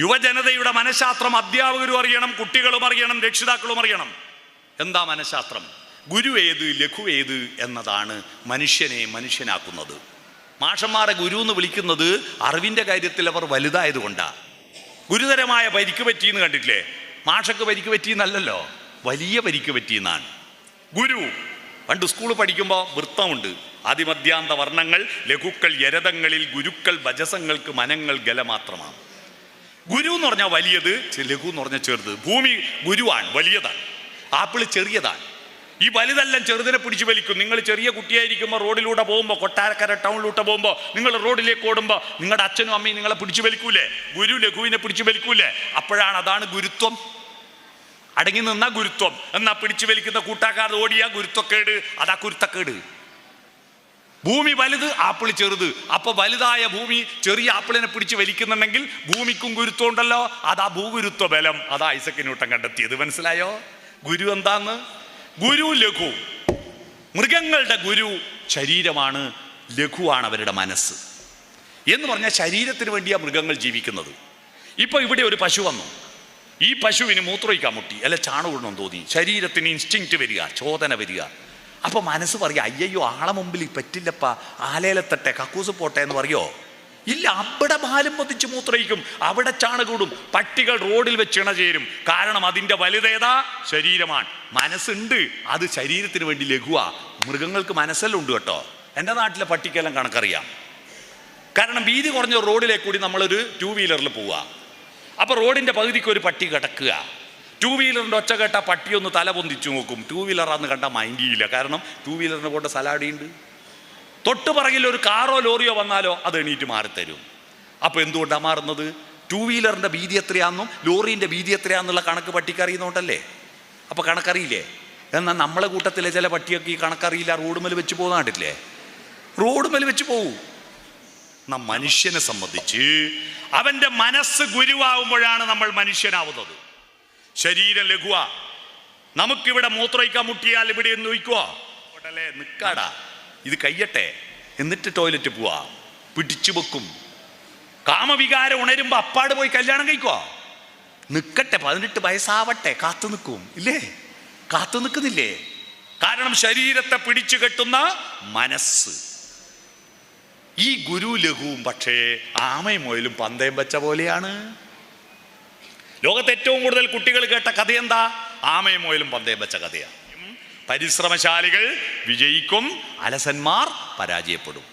യുവജനതയുടെ മനഃശാസ്ത്രം അധ്യാപകരും അറിയണം കുട്ടികളും അറിയണം രക്ഷിതാക്കളും അറിയണം. എന്താ മനഃശാസ്ത്രം? ഗുരു ഏത് ലഘു ഏത് എന്നതാണ് മനുഷ്യനെ മനുഷ്യനാക്കുന്നത്. മാഷന്മാരെ ഗുരു എന്ന് വിളിക്കുന്നത് അറിവിന്റെ കാര്യത്തിൽ അവർ വലുതായതുകൊണ്ടാണ് ഗുരുതരമായ പരിക്ക് പറ്റിയെന്ന് കണ്ടിട്ടില്ലേ? മാഷക്ക് പരിക്ക് പറ്റിയെന്നല്ലല്ലോ. വലിയ പരിക്ക് പറ്റിയെന്നാണ്. ഗുരു പണ്ട് സ്കൂൾ പഠിക്കുമ്പോൾ വൃത്തമുണ്ട്. അതിമധ്യാന്ത വർണങ്ങൾ ലഘുക്കൾ യരതങ്ങളിൽ ഗുരുക്കൾ ഭജസങ്ങൾക്ക് മനങ്ങൾ ഗലമാത്രമാണ് ഗുരു എന്ന് പറഞ്ഞാൽ വലിയത് ലഘു എന്ന് പറഞ്ഞാൽ ചെറുത്. ഭൂമി ഗുരുവാണ് വലിയതാണ്. ആപ്പിൾ ചെറിയതാണ്. ഈ വലുതെല്ലാം ചെറുതിനെ പിടിച്ച് വലിക്കും. നിങ്ങൾ ചെറിയ കുട്ടിയായിരിക്കുമ്പോൾ റോഡിലൂടെ പോകുമ്പോൾ കൊട്ടാരക്കര ടൗണിലൂടെ പോകുമ്പോൾ നിങ്ങൾ റോഡിലേക്ക് ഓടുമ്പോൾ നിങ്ങളുടെ അച്ഛനും അമ്മയും നിങ്ങളെ പിടിച്ചു വലിക്കൂലേ? ഗുരു ലഘുവിനെ പിടിച്ചു വലിക്കൂലേ? അപ്പോഴാണ് അതാണ് ഗുരുത്വം. അടങ്ങി നിന്ന ഗുരുത്വം. എന്നാ പിടിച്ചു വലിക്കുന്ന കൂട്ടാക്കാതെ ഓടിയാ ഗുരുത്വക്കേട്. അതാ കുരുത്തക്കേട്. ഭൂമി വലുത് ആപ്പിൾ ചെറുത്. അപ്പൊ വലുതായ ഭൂമി ചെറിയ ആപ്പിളിനെ പിടിച്ച് വലിക്കുന്നുണ്ടെങ്കിൽ ഭൂമിക്കും ഗുരുത്വം ഉണ്ടല്ലോ അതാ ഭൂഗുരുത്വ ബലം. അതാ ഐസക് ന്യൂട്ടൻ കണ്ടെത്തിയത്. മനസ്സിലായോ? ഗുരു എന്താന്ന്? ഗുരു ലഘു. മൃഗങ്ങളുടെ ഗുരു ശരീരമാണ് ലഘുവാണ് അവരുടെ മനസ്സ്. എന്ന് പറഞ്ഞാൽ ശരീരത്തിന് വേണ്ടിയാണ് മൃഗങ്ങൾ ജീവിക്കുന്നത്. ഇപ്പൊ ഇവിടെ ഒരു പശു വന്നു. ഈ പശുവിന് മൂത്രമൊഴിക്കാൻ മുട്ടി. അല്ലെ ചാണകം തോന്നി. ശരീരത്തിന് ഇൻസ്റ്റിങ്ക്റ്റ് വരിക ചോദന വരിക. അപ്പൊ മനസ്സ് പറയുക അയ്യോ ആളെ മുമ്പിൽ പറ്റില്ലപ്പ ആലയിലെത്തട്ടെ കക്കൂസ് പോട്ടെ എന്ന് പറയോ? ഇല്ല അവിടെ ബാലും പൊതിച്ച് മൂത്രയിക്കും അവിടെ ചാണകൂടും പട്ടികൾ റോഡിൽ വെച്ച് ചേരും. കാരണം അതിന്റെ വലുതേതാ ശരീരമാണ്. മനസ്സുണ്ട് അത് ശരീരത്തിന് വേണ്ടി ലഘുവാ. മൃഗങ്ങൾക്ക് മനസ്സെല്ലാം ഉണ്ട് കേട്ടോ. എന്റെ നാട്ടിലെ പട്ടിക്കെല്ലാം കണക്കറിയാം. കാരണം വീതി കുറഞ്ഞ റോഡിലേക്ക് കൂടി നമ്മളൊരു ടൂ വീലറിൽ പോവുക അപ്പോൾ റോഡിന്റെ പകുതിക്ക് ഒരു പട്ടി കിടക്കുക. ടൂ വീലറിന്റെ ഒച്ച കേട്ട പട്ടിയൊന്ന് തല പൊന്തിച്ചു നോക്കും. ടൂ വീലറാന്ന് കണ്ടാൽ മൈൻഡിയില്ല കാരണം ടൂ വീലറിന് പോട്ട സലാഡിയുണ്ട് തൊട്ട് പറകിൽ ഒരു കാറോ ലോറിയോ വന്നാലോ അത് എണീറ്റ് മാറിത്തരും. അപ്പോൾ എന്തുകൊണ്ടാണ് മാറുന്നത്? ടൂ വീലറിന്റെ ഭീതി എത്രയാണെന്നും ലോറീന്റെ ഭീതി എത്രയാണെന്നുള്ള കണക്ക് പട്ടിക്ക് അറിയുന്നതുകൊണ്ടല്ലേ അപ്പോൾ കണക്കറിയില്ലേ? എന്നാൽ നമ്മളെ കൂട്ടത്തിലെ ചില പട്ടിയൊക്കെ ഈ കണക്കറിയില്ല റോഡ് മേൽ വെച്ച് പോകുന്ന കണ്ടില്ലേ റോഡ് മേൽ വെച്ച് പോകൂ നാം മനുഷ്യനെ സംബന്ധിച്ച് അവന്റെ മനസ്സ് ഗുരുവാകുമ്പോഴാണ് നമ്മൾ മനുഷ്യനാവുന്നത്. ശരീരം ലഘുവ. നമുക്കിവിടെ മൂത്രയിക്കാൻ മുട്ടിയാൽ ഇവിടെ എന്ന് ഉടലെ നിക്കാടാ. ഇത് കയ്യട്ടെ. എന്നിട്ട് ടോയ്ലറ്റ് പോവാ. പിടിച്ചു വെക്കും. കാമവികാരം ഉണരുമ്പോ അപ്പാട് പോയി കല്യാണം കഴിക്കോ നിൽക്കട്ടെ പതിനെട്ട് വയസ്സാവട്ടെ കാത്തു നിൽക്കും. ഇല്ലേ? കാത്തു നിൽക്കുന്നില്ലേ? കാരണം ശരീരത്തെ പിടിച്ചു കെട്ടുന്ന മനസ്സ്. ഈ ഗുരു ലഘുവും പക്ഷേ ആമയും മുയലും പന്തയം വെച്ച പോലെയാണ്. ലോകത്ത് ഏറ്റവും കൂടുതൽ കുട്ടികൾ കേട്ട കഥ എന്താ ആമയും മുയലും പന്തയം വെച്ച കഥയാണ് പരിശ്രമശാലികൾ വിജയിക്കും അലസന്മാർ പരാജയപ്പെടും.